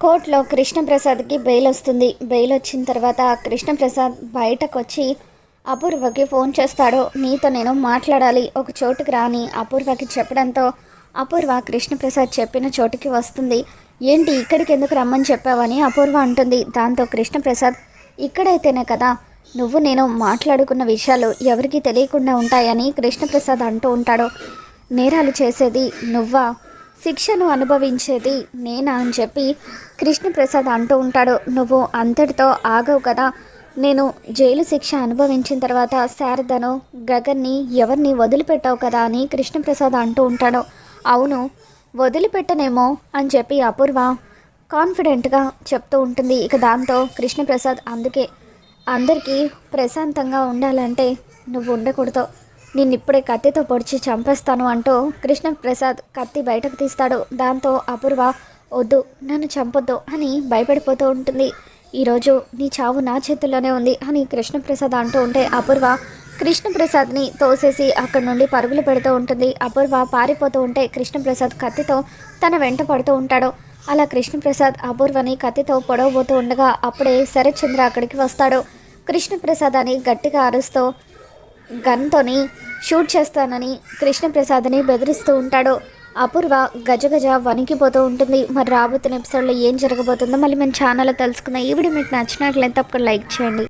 కోర్టులో కృష్ణప్రసాద్కి బెయిల్ వస్తుంది. బెయిల్ వచ్చిన తర్వాత కృష్ణప్రసాద్ బయటకు వచ్చి అపూర్వకి ఫోన్ చేస్తాడు. నీతో నేను మాట్లాడాలి. ఒక చోటుకి రాని అపూర్వకి చెప్పడంతో అపూర్వ కృష్ణప్రసాద్ చెప్పిన చోటుకి వస్తుంది. ఏంటి ఇక్కడికి ఎందుకు రమ్మని చెప్పావని అపూర్వ అంటుంది. దాంతో కృష్ణప్రసాద్ ఇక్కడైతేనే కదా నువ్వు నేను మాట్లాడుకున్న విషయాలు ఎవరికీ తెలియకుండా ఉంటాయని కృష్ణప్రసాద్ అంటూ ఉంటాడు. నేరాలు చేసేది నువ్వా? శిక్షను అనుభవించేది నేనా అని చెప్పి కృష్ణప్రసాద్ అంటూ ఉంటాడు. నువ్వు అంతటితో ఆగవు కదా. నేను జైలు శిక్ష అనుభవించిన తర్వాత శారదను గగన్ని ఎవరిని వదిలిపెట్టావు కదా అని కృష్ణప్రసాద్ అంటూ ఉంటాడు. అవును వదిలిపెట్టనేమో అని చెప్పి అపూర్వ కాన్ఫిడెంట్గా చెప్తూ ఉంటుంది. ఇక దాంతో కృష్ణప్రసాద్ అందుకే అందరికీ ప్రశాంతంగా ఉండాలంటే నువ్వు ఉండకూడదు. నిన్నిప్పుడే కత్తితో పొడిచి చంపేస్తాను అంటూ కృష్ణప్రసాద్ కత్తి బయటకు తీస్తాడు. దాంతో అపూర్వ వద్దు నన్ను చంపొద్దు అని భయపడిపోతూ ఉంటుంది. ఈరోజు నీ చావు నా చేతుల్లోనే ఉంది అని కృష్ణప్రసాద్ అంటూ ఉంటే అపూర్వ కృష్ణప్రసాద్ని తోసేసి అక్కడి నుండి పరుగులు పెడుతూ ఉంటుంది. అపూర్వ పారిపోతూ ఉంటే కృష్ణప్రసాద్ కత్తితో తన వెంట పడుతూ ఉంటాడు. అలా కృష్ణప్రసాద్ అపూర్వని కత్తితో పొడవబోతూ ఉండగా అప్పుడే శరత్చంద్ర అక్కడికి వస్తాడు. కృష్ణప్రసాద్ అని గట్టిగా అరుస్తూ గన్తోని షూట్ చేస్తానని కృష్ణప్రసాద్ని బెదిరిస్తూ ఉంటాడు. అపూర్వ గజగజ వణికిపోతూ ఉంటుంది. మరి రాబోతున్న ఎపిసోడ్లో ఏం జరగబోతుందో మళ్ళీ మన ఛానల్లో తెలుసుకుందాం. ఈ వీడియో మీకు నచ్చినట్లయితే తప్పకుండా లైక్ చేయండి.